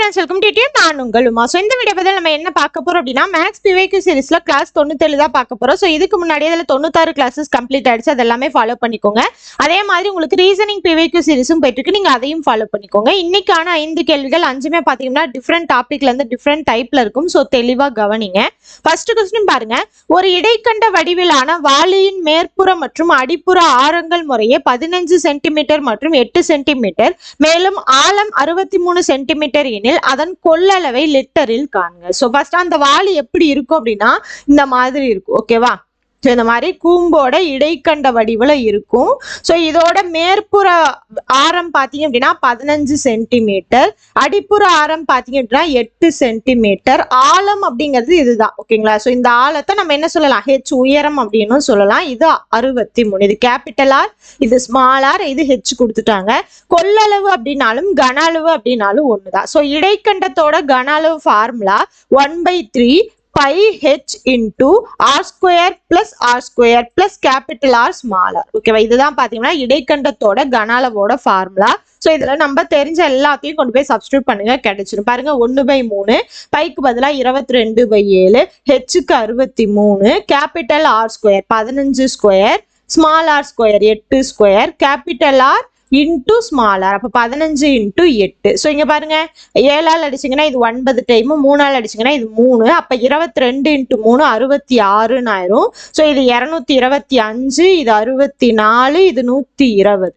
Friends welcome to tube நான் உங்கள் Uma so இந்த வீடியோ பதில் நம்ம என்ன பார்க்க போறோம் அப்படின்னா மேக்ஸ் பிவேக்கு சீரிஸ்ல கிளாஸ் தொண்ணூத்தேழு தான் பார்க்க போறோம். ஸோ இதுக்கு முன்னாடி அதில் தொண்ணூத்தாறு கிளாஸஸ் கம்ப்ளீட் ஆயிடுச்சு. அது எல்லாமே ஃபாலோ பண்ணிக்கோங்க. அதே மாதிரி உங்களுக்கு ரீசனிங் பிவேக்கு சீரிஸும் போயிட்டு இருக்கு. நீங்க அதையும் ஃபாலோ பண்ணிக்கோங்க. இன்னைக்கான ஐந்து கேள்விகள் அஞ்சுமே பார்த்தீங்கன்னா டிஃப்ரெண்ட் டாப்பிக்லேருந்து இருந்து டிஃப்ரெண்ட் டைப்ல இருக்கும். ஸோ தெளிவாக கவனிங்க. ஃபர்ஸ்ட் கொஸ்டின் பாருங்க. ஒரு இடைக்கண்ட வடிவிலான வாளியின் மேற்புற மற்றும் அடிப்புற ஆரங்கள் முறையே பதினஞ்சு சென்டிமீட்டர் மற்றும் எட்டு சென்டிமீட்டர் மேலும் ஆழம் அறுபத்தி மூணு சென்டிமீட்டர் எனில் அதன் கொள்ளளவை லிட்டரில் காண்க. ஸோ ஃபர்ஸ்ட் அந்த வாலி எப்படி இருக்கும் அப்படின்னா இந்த மாதிரி இருக்கும். ஓகேவா ஸோ இந்த மாதிரி கூம்போட இடைக்கண்ட வடிவில் இருக்கும். ஸோ இதோட மேற்புற ஆரம் பார்த்தீங்க அப்படின்னா பதினஞ்சு சென்டிமீட்டர் அடிப்புற ஆரம் பார்த்தீங்க அப்படின்னா எட்டு சென்டிமீட்டர் ஆழம் அப்படிங்கிறது இதுதான் ஓகேங்களா ஸோ இந்த ஆழத்தை நம்ம என்ன சொல்லலாம்? ஹெச் உயரம் அப்படின்னு சொல்லலாம். இது அறுபத்தி மூணு. இது கேபிட்டல் ஆர் இது ஸ்மால் ஆர் இது ஹெச் கொடுத்துட்டாங்க. கொள்ளளவு அப்படின்னாலும் கன அளவு அப்படின்னாலும் ஒன்று தான் ஸோ இடைக்கண்டத்தோட கன அளவு formula one by three by H into R square plus R square plus capital R small R ஓகேவா இதுதான் பார்த்தீங்கன்னா இடைக்கண்டத்தோட கன அளவோட ஃபார்முலா ஸோ இதில் நம்ம தெரிஞ்ச எல்லாத்தையும் கொண்டு போய் சப்ஸ்டியூட் பண்ணுங்க கிடைச்சிடும் பாருங்க ஒன்று பை மூணு பைக்கு பதிலாக இருபத்தி ரெண்டு பை ஏழு ஹெச்சுக்கு அறுபத்தி மூணு கேபிட்டல் ஆர் ஸ்கொயர் பதினஞ்சு ஸ்கொயர் ஸ்மால் ஆர் ஸ்கொயர் எட்டு square capital R into small R அப்போ பதினஞ்சு இன்டூ எட்டு. ஸோ இங்கே பாருங்க. ஏழால் அடிச்சிங்கன்னா இது ஒன்பது டைமு மூணால் அடிச்சிங்கன்னா இது மூணு. அப்போ இருபத்தி ரெண்டு இன்ட்டு மூணு அறுபத்தி ஆறுன்னு ஆயிரும். ஸோ இது இரநூத்தி இருபத்தி அஞ்சு இது அறுபத்தி நாலு இது நூற்றி இருபது.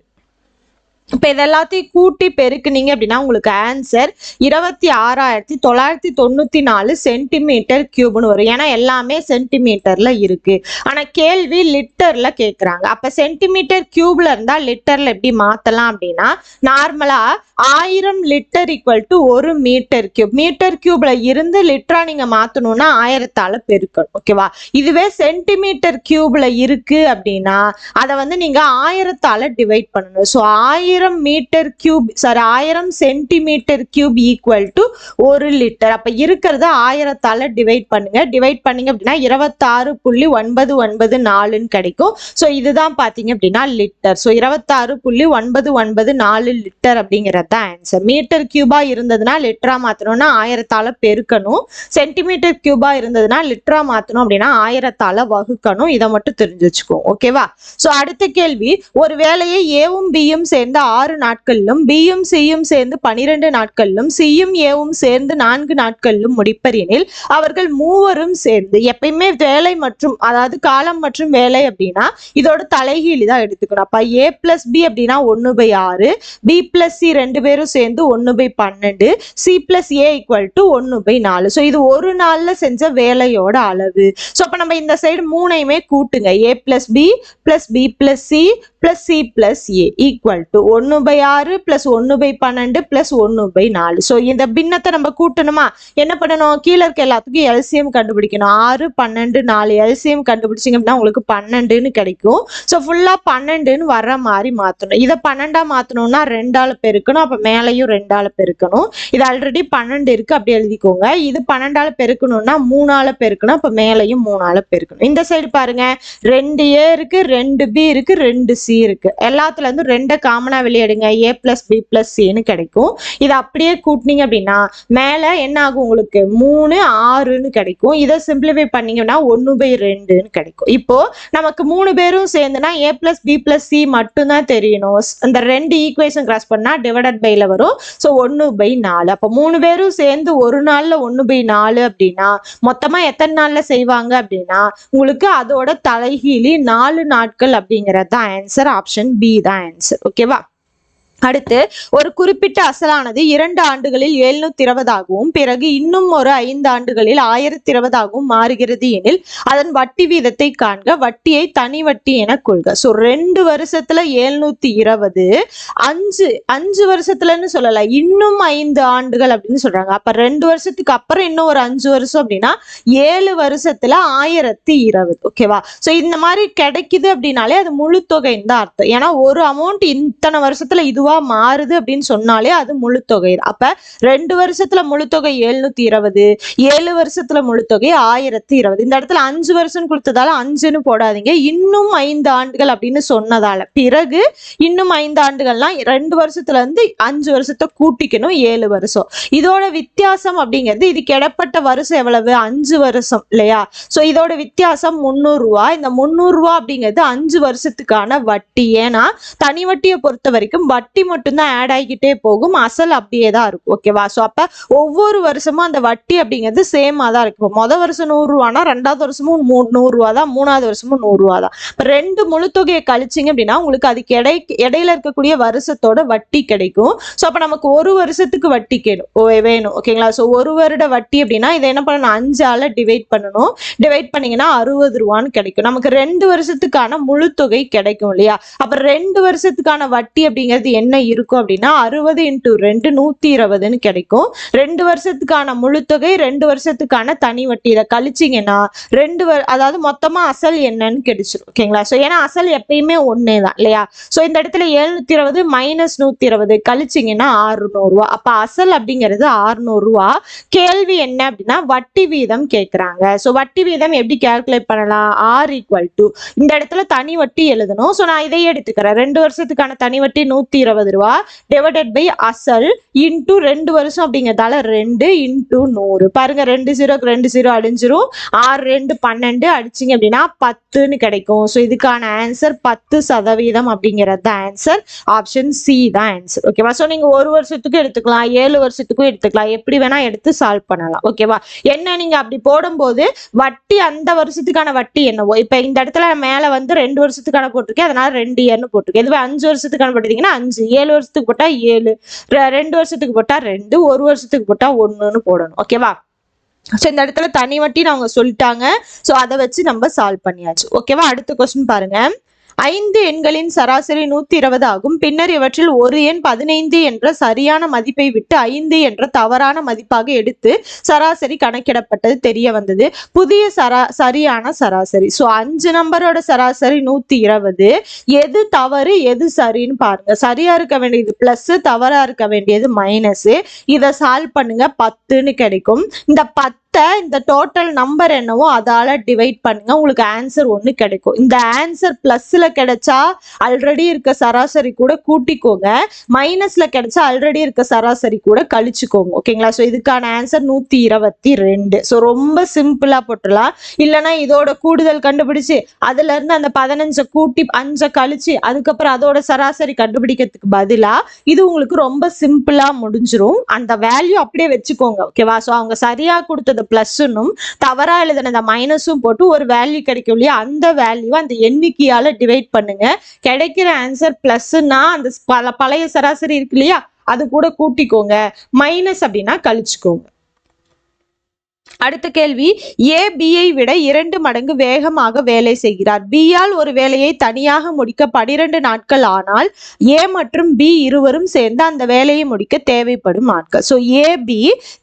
இப்போ இது எல்லாத்தையும் கூட்டி பெருக்குனீங்க அப்படின்னா உங்களுக்கு ஆன்சர் இருபத்தி ஆறாயிரத்தி தொள்ளாயிரத்தி தொண்ணூற்றி நாலு சென்டிமீட்டர் கியூப்னு வரும். ஏன்னா எல்லாமே சென்டிமீட்டரில் இருக்கு. ஆனால் கேள்வி லிட்டரில் கேட்குறாங்க அப்போ சென்டிமீட்டர் கியூப்ல இருந்தால் லிட்டரில் எப்படி மாற்றலாம் அப்படின்னா நார்மலாக ஆயிரம் லிட்டர் ஈக்குவல் டு ஒரு மீட்டர் கியூப் மீட்டர் கியூப்ல இருந்து லிட்டரா நீங்க மாத்தணும்னா ஆயிரத்தால பெருக்கணும். ஓகேவா இதுவே சென்டிமீட்டர் கியூப்ல இருக்கு அப்படின்னா அதை வந்து நீங்க ஆயிரத்தால டிவைட் பண்ணணும். ஸோ ஆயிரம் மீட்டர் கியூப் சாரி ஆயிரம் சென்டிமீட்டர் கியூப் ஈக்குவல் டு ஒரு லிட்டர் அப்ப இருக்கிறத ஆயிரத்தால டிவைட் பண்ணுங்க. டிவைட் பண்ணிங்க அப்படின்னா இருபத்தாறு புள்ளி ஒன்பது ஒன்பது நாலுன்னு கிடைக்கும். ஸோ இதுதான் பாத்தீங்க அப்படின்னா லிட்டர் ஸோ இருபத்தாறு புள்ளி ஒன்பது ஒன்பது நாலு லிட்டர் அப்படிங்கிறது தான் ஆன்சர் மீட்டர் கியூபாக இருந்ததுன்னா லிட்டராக மாற்றணும்னா ஆயிரத்தால பெருக்கணும். சென்டிமீட்டர் கியூபா இருந்ததுன்னா லிட்டராக மாற்றணும் அப்படின்னா ஆயிரத்தால் வகுக்கணும். இதை மட்டும் தெரிஞ்சு வச்சுக்கோங்க. ஓகேவா ஸோ அடுத்த கேள்வி. ஒரு வேலையை ஏவும் பியும் சேர்ந்து ஆறு நாட்களிலும் பியும் சியும் சேர்ந்து பனிரெண்டு நாட்களிலும் சியும் ஏவும் சேர்ந்து நான்கு நாட்களிலும் முடிப்பர் எனில் அவர்கள் மூவரும் சேர்ந்து எப்பயுமே வேலை மற்றும் அதாவது காலம் மற்றும் வேலை அப்படின்னா இதோட தலைகீழி தான் எடுத்துக்கணும். அப்ப ஏ பிளஸ் பி அப்படின்னா ஒன்னு பை ஆறு பி பிளஸ் சி ரெண்டு பேரும் சேர்ந்து ஒன்னு பை பன்னெண்டு C plus A equal to ஒன்னு பை நாலு. ஸோ இது ஒரு நாள்ல செஞ்ச வேலையோட அளவு. ஸோ அப்போ நம்ம இந்த சைடு மூணையுமே கூட்டுங்க. A plus B plus B plus C plus C plus A equal to ஒன்று பை ஆறு பிளஸ் ஒன்று பை பன்னெண்டு பிளஸ் ஒன்று பை நாலு ஸோ இந்த பின்னத்தை நம்ம கூட்டணுமா? என்ன பண்ணணும்? கீழே இருக்க எல்லாத்துக்கும் எல்சிஎம் கண்டுபிடிக்கணும். ஆறு பன்னெண்டு நாலு எல்சிஎம் கண்டுபிடிச்சிங்க அப்படின்னா உங்களுக்கு பன்னெண்டுன்னு கிடைக்கும். ஸோ ஃபுல்லாக பன்னெண்டுன்னு வர்ற மாதிரி மாற்றணும் இதை பன்னெண்டா மாற்றணும்னா ரெண்டால பெருக்கணும். அப்போ மேலேயும் ரெண்டால பெருக்கணும். இது ஆல்ரெடி பன்னெண்டு இருக்கு. அப்படி எழுதிக்கோங்க. இது பன்னெண்டால பெருக்கணும்னா மூணால பெருக்கணும். அப்போ மேலேயும் மூணால பெருக்கணும். இந்த சைடு பாருங்க. ரெண்டு ஏ இருக்கு ரெண்டு பி இருக்கு ரெண்டு சி இருக்கு. எல்லாத்துல இருந்து ரெண்டை காமனா வெளியெடுங்க. ஏ பிளஸ் பி பிளஸ் சின்னு கிடைக்கும். இதை அப்படியே கூட்டினீங்க அப்படின்னா மேலே என்ன ஆகும் உங்களுக்கு? மூணு ஆறுன்னு கிடைக்கும். இதை சிம்பிளிஃபை பண்ணீங்கன்னா ஒன்று பை ரெண்டுன்னு கிடைக்கும். இப்போ நமக்கு மூணு பேரும் சேர்ந்துனா A plus B plus C மட்டும்தான் தெரியணும். அந்த ரெண்டு ஈக்குவேஷன் கிராஸ் பண்ணா டிவைடட் பைல வரும். ஸோ ஒன்று பை நாலு. அப்போ மூணு பேரும் சேர்ந்து ஒரு நாள்ல ஒன்று பை நாலு அப்படின்னா மொத்தமா எத்தனை நாள்ல செய்வாங்க அப்படின்னா உங்களுக்கு அதோட தலைகீழி நாலு நாட்கள் அப்படிங்கிறது தான் ஆன்சர் ஆப்ஷன் பி தான் ஆன்சர் ஓகேவா அடுத்து ஒரு குறிப்பிட்ட அசலானது இரண்டு ஆண்டுகளில் எழுநூத்தி இருபதாகவும் பிறகு இன்னும் ஒரு ஐந்து ஆண்டுகளில் ஆயிரத்தி இருபதாகவும் மாறுகிறது எனில் அதன் வட்டி வீதத்தை காண்க வட்டியை தனி வட்டி என கொள்க. ஸோ ரெண்டு வருஷத்துல எழுநூத்தி இருபது அஞ்சு அஞ்சு வருஷத்துலன்னு சொல்லல இன்னும் ஐந்து ஆண்டுகள் அப்படின்னு சொல்றாங்க. அப்ப ரெண்டு வருஷத்துக்கு அப்புறம் இன்னும் ஒரு அஞ்சு வருஷம் அப்படின்னா ஏழு வருஷத்துல ஆயிரத்தி இருபது ஓகேவா ஸோ இந்த மாதிரி கிடைக்குது அப்படின்னாலே அது முழு தொகைன்னு தான் அர்த்தம். ஏன்னா ஒரு அமௌண்ட் இத்தனை வருஷத்துல இதுவா ரூபா மாறுது அப்படின்னு சொன்னாலே அது முழு தொகை அப்ப ரெண்டு வருஷத்துல முழு தொகை எழுநூத்தி இருபது ஏழு வருஷத்துல முழு தொகை ஆயிரத்தி இருபது. இந்த இடத்துல அஞ்சு வருஷம் கொடுத்ததால அஞ்சுன்னு போடாதீங்க. இன்னும் ஐந்து ஆண்டுகள் அப்படின்னு சொன்னதால. பிறகு இன்னும் ஐந்து ஆண்டுகள்லாம் ரெண்டு வருஷத்துல இருந்து அஞ்சு வருஷத்தை கூட்டிக்கணும் ஏழு வருஷம். இதோட வித்தியாசம் அப்படிங்கிறது இதுக்கு இடப்பட்ட வருஷம் எவ்வளவு? அஞ்சு வருஷம் இல்லையா? சோ இதோட வித்தியாசம் முந்நூறு ரூபா. இந்த முந்நூறு ரூபா அப்படிங்கிறது அஞ்சு வருஷத்துக்கான வட்டி. ஏன்னா தனி வட்டியை பொறுத்த வரைக்கும் வட்டி மட்டும்தான் ஆட் ஆகிக்கிட்டே போகும். அசல் அப்படியே தான் இருக்கும். ஓகேவா ஸோ அப்ப ஒவ்வொரு வருஷமும் அந்த வட்டி அப்படிங்கிறது சேமா தான் இருக்கும். இப்போ மொதல் வருஷம் நூறு ரூபானா ரெண்டாவது வருஷமும் மூ நூறு ரூபா தான். மூணாவது வருஷமும் நூறுரூவா தான். இப்ப ரெண்டு முழு தொகையை கழிச்சிங்க அப்படின்னா உங்களுக்கு அதுக்கு இடை இடையில இருக்கக்கூடிய வருஷத்தோட வட்டி கிடைக்கும். ஸோ அப்ப நமக்கு ஒரு வருஷத்துக்கு வட்டி கேடும் ஓ வேணும். ஓகேங்களா ஸோ ஒரு வருட வட்டி அப்படின்னா இதை என்ன பண்ணணும்? அஞ்சால டிவைட் பண்ணணும். டிவைட் பண்ணீங்கன்னா அறுபது ரூபான்னு கிடைக்கும். நமக்கு ரெண்டு வருஷத்துக்கான முழு தொகை கிடைக்கும் இல்லையா? அப்ப ரெண்டு வருஷத்துக்கான வட்டி அப்படிங்கிறது என்ன இருக்கும் அப்படின்னா அறுபது இன்ட்டு ரெண்டு நூத்தி இருபதுன்னு கிடைக்கும். ரெண்டு வருஷத்துக்கான முழு தொகை ரெண்டு வருஷத்துக்கான தனி வட்டி. இதை கழிச்சிங்கன்னா ரெண்டு வரு அதாவது மொத்தமா அசல் என்னன்னு கிடைச்சிரும். ஓகேங்களா? ஸோ ஏன்னா அசல் எப்பயுமே ஒன்னே தான் இல்லையா? ஸோ இந்த இடத்துல எழுநூற்றி இருபது மைனஸ் நூத்தி இருபது கழிச்சிங்கன்னா ஆறுநூறுவா அப்ப அசல் அப்படிங்கிறது ஆறுநூறுவா கேள்வி என்ன அப்படின்னா வட்டி வீதம் கேட்குறாங்க ஸோ வட்டி வீதம் எப்படி கால்குலேட் பண்ணலாம்? ஆர் ஈக்குவல் டு இந்த இடத்துல தனி வட்டி எழுதணும். ஸோ நான் இதையே எடுத்துக்கிறேன். ரெண்டு வருஷத்துக்கான தனி வட்டி நூற்றி இருபது. ரூபா டிவைடட் பை அசல் இன்டூ ரெண்டு வருஷம் அப்படிங்கிறதால ரெண்டு இன்டூ நூறு. பாருங்க ரெண்டு ஜீரோக்கு ரெண்டு ஜீரோ அழிஞ்சிரும். ஆறு ரெண்டு பன்னெண்டு அடிச்சிங்க அப்படின்னா பத்துன்னு கிடைக்கும். ஸோ இதுக்கான ஆன்சர் பத்து சதவீதம் அப்படிங்கிறது தான் ஆன்சர் ஆப்ஷன் சி தான் ஆன்சர் ஓகேவா ஸோ நீங்க ஒரு வருஷத்துக்கும் எடுத்துக்கலாம் ஏழு வருஷத்துக்கும் எடுத்துக்கலாம். எப்படி வேணா எடுத்து சால்வ் பண்ணலாம். ஓகேவா என்ன நீங்க அப்படி போடும்போது வட்டி அந்த வருஷத்துக்கான வட்டி என்னவோ? இப்போ இந்த இடத்துல மேல வந்து ரெண்டு வருஷத்துக்கான போட்டிருக்கேன் அதனால ரெண்டு இயர்னு போட்டிருக்கேன். இதுவே அஞ்சு வருஷத்துக்கான போட்டிருக்கீங்கன்னா அஞ்சு ஏழு வருஷத்துக்கு போட்டா ஏழு ரெண்டு வருஷத்துக்கு போட்டா ரெண்டு ஒரு வருஷத்துக்கு போட்டா ஒன்றுன்னு போடணும். ஓகேவா ஸோ இந்த இடத்துல தனி வட்டின்னு அவங்க சொல்லிட்டாங்க. ஸோ அதை வச்சு நம்ம சால்வ் பண்ணியாச்சு. ஓகேவா அடுத்த கொஸ்டின் பாருங்க. ஐந்து எண்களின் சராசரி நூத்தி இருபது ஆகும். பின்னர் இவற்றில் ஒரு எண் பதினைந்து என்ற சரியான மதிப்பை விட்டு ஐந்து என்ற தவறான மதிப்பாக எடுத்து சராசரி கணக்கிடப்பட்டது தெரிய வந்தது. புதிய சரா சரியான சராசரி. ஸோ அஞ்சு நம்பரோட சராசரி நூத்தி இருபது எது தவறு எது சரின்னு பாருங்க. சரியா இருக்க வேண்டியது பிளஸ் தவறா இருக்க வேண்டியது மைனஸ் இதை சால்வ் பண்ணுங்க. பத்துன்னு கிடைக்கும். இந்த பத்து இந்த டோட்டல் நம்பர் என்னவோ அதால டிவைட் பண்ணுங்க. உங்களுக்கு ஆன்சர் ஒன்று கிடைக்கும். இந்த ஆன்சர் ப்ளஸ்ஸில் கிடைச்சா ஆல்ரெடி இருக்க சராசரி கூட கூட்டிக்கோங்க. மைனஸ்ல கிடைச்சா ஆல்ரெடி இருக்க சராசரி கூட கழிச்சுக்கோங்க. ஓகேங்களா ஸோ இதுக்கான ஆன்சர் நூத்தி இருபத்தி ரெண்டு. ஸோ ரொம்ப சிம்பிளா போட்டுடலாம். இல்லைனா இதோட கூடுதல் கண்டுபிடிச்சு அதுல இருந்து அந்த பதினஞ்சை கூட்டி அஞ்சை கழிச்சு அதுக்கப்புறம் அதோட சராசரி கண்டுபிடிக்கிறதுக்கு பதிலா இது உங்களுக்கு ரொம்ப சிம்பிளா முடிஞ்சிரும். அந்த வேல்யூ அப்படியே வச்சுக்கோங்க. ஓகேவா ஸோ அவங்க சரியா கொடுத்தது பிளஸ்னும் தவறா எழுதின அந்த மைனஸும் போட்டு ஒரு வேல்யூ கிடைக்கும் இல்லையா? அந்த வேல்யூ அந்த எண்ணிக்கையால டிவைட் பண்ணுங்க. கிடைக்கிற ஆன்சர் பிளஸ்னா அந்த பல பழைய சராசரி இருக்கு இல்லையா? அது கூட கூட்டிக்கோங்க. மைனஸ் அப்படின்னா கழிச்சுக்கோங்க. அடுத்த கேள்வி ஏ பியை விட இரண்டு மடங்கு வேகமாக வேலை செய்கிறார். B ஆல் ஒரு வேலையை தனியாக முடிக்க பனிரெண்டு நாட்கள் ஆனால் ஏ மற்றும் பி இருவரும் சேர்ந்து அந்த வேலையை முடிக்க தேவைப்படும் நாட்கள் ஸோ ஏ பி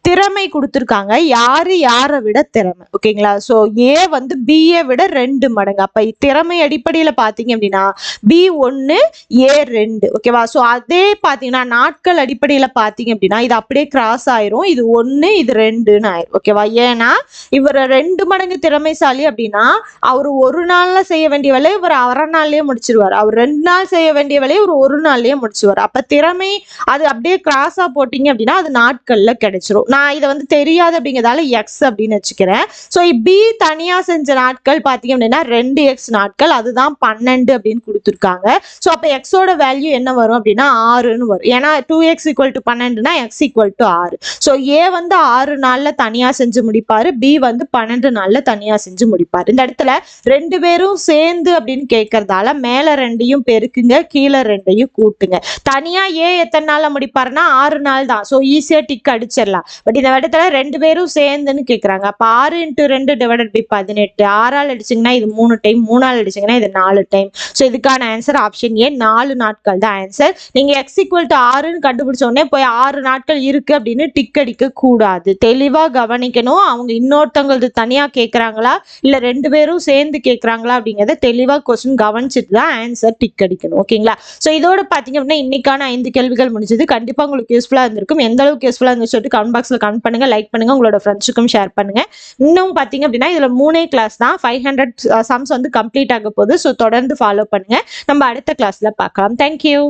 திறமை கொடுத்துருக்காங்க. யாரு யாரை விட திறமை? ஓகேங்களா ஸோ ஏ வந்து பிஏ விட ரெண்டு மடங்கு. அப்ப திறமை அடிப்படையில் பார்த்தீங்க அப்படின்னா பி ஒன்று ஏ ரெண்டு. ஓகேவா ஸோ அதே பார்த்தீங்கன்னா நாட்கள் அடிப்படையில் பார்த்தீங்க அப்படின்னா இது அப்படியே கிராஸ் ஆயிரும். இது ஒன்று இது ரெண்டுன்னு ஆயிரும். ஓகேவா ஏன்னா இவர் ரெண்டு மடங்கு திறமைசாலி அப்படின்னா அவர் ஒரு நாள்ல செய்ய வேண்டிய வேலையை இவர் அரை நாள்லயே முடிச்சிருவார். அவர் ரெண்டு நாள் செய்ய வேண்டிய வேலையை ஒரு ஒரு நாள்லயே முடிச்சிருவார். அப்ப திறமை அது அப்படியே கிராஸா போட்டீங்க அப்படின்னா அது நாட்கள்ல கிடைச்சிரும். நான் இதை வந்து தெரியாது அப்படிங்கிறதால எக்ஸ் அப்படின்னு வச்சுக்கிறேன். ஸோ பி தனியா செஞ்ச நாட்கள் பாத்தீங்க அப்படின்னா ரெண்டு எக்ஸ் நாட்கள் அதுதான் பன்னெண்டு அப்படின்னு கொடுத்துருக்காங்க. ஸோ அப்போ எக்ஸோட வேல்யூ என்ன வரும் அப்படின்னா ஆறுன்னு வரும். ஏன்னா டூ எக்ஸ் ஈக்குவல் டு பன்னெண்டுனா எக்ஸ் ஈக்குவல் டு ஆறு. ஸோ ஏ வந்து ஆறு நாள்ல தனியா செஞ்சு முடிப்பாரு. பி வந்து பன்னெண்டு நாள்ல தனியா செஞ்சு முடிப்பாரு. இந்த இடத்துல ரெண்டு பேரும் சேர்ந்து அப்படின்னு கேட்கறதால மேல ரெண்டையும் பெருக்குங்க கீழே ரெண்டையும் கூட்டுங்க. தனியா ஏ எத்தனை நாள்ல முடிப்பாருன்னா ஆறு நாள் தான். ஸோ ஈஸியா டிக் அடிச்சிடலாம். பட் இந்த இடத்துல ரெண்டு பேரும் சேர்ந்துன்னு கேட்கறாங்க அப்போ ஆறு இன்ட்டு ரெண்டு டிவைடட் பை பதினெட்டு. ஆறால் அடிச்சிங்கன்னா இது மூணு டைம் மூணால் அடிச்சிங்கன்னா இது நாலு டைம் ஸோ இதுக்கான ஆன்சர் ஆப்ஷன் ஏ நாலு நாட்கள் தான் ஆன்சர் நீங்க எக்ஸ் ஈக்குவல் டு ஆறுன்னு கண்டுபிடிச்ச உடனே போய் ஆறு நாட்கள் இருக்கு அப்படின்னு டிக் அடிக்க கூடாது தெளிவா கவனிக்கணும். படிக்கணும் அவங்க இன்னொருத்தவங்களது தனியா கேட்கறாங்களா இல்ல ரெண்டு பேரும் சேர்ந்து கேட்கறாங்களா அப்படிங்கறத தெளிவா கொஸ்டின் கவனிச்சுட்டு தான் ஆன்சர் டிக் அடிக்கணும். ஓகேங்களா? ஸோ இதோட பாத்தீங்க அப்படின்னா இன்னைக்கான ஐந்து கேள்விகள் முடிஞ்சது. கண்டிப்பா உங்களுக்கு யூஸ்ஃபுல்லா இருந்திருக்கும். எந்த அளவுக்கு யூஸ்ஃபுல்லா இருந்துச்சு சொல்லிட்டு கமெண்ட் பாக்ஸ்ல கமெண்ட் பண்ணுங்க. லைக் பண்ணுங்க. உங்களோட ஃப்ரெண்ட்ஸுக்கும் ஷேர் பண்ணுங்க. இன்னும் பாத்தீங்க அப்படின்னா இதுல மூணே கிளாஸ் தான். ஃபைவ் ஹண்ட்ரட் சம்ஸ் வந்து கம்ப்ளீட் ஆக போகுது. ஸோ தொடர்ந்து ஃபாலோ பண்ணுங்க. நம்ம அடுத்த கிளாஸ்ல பார்க்கலாம். தேங்க்யூ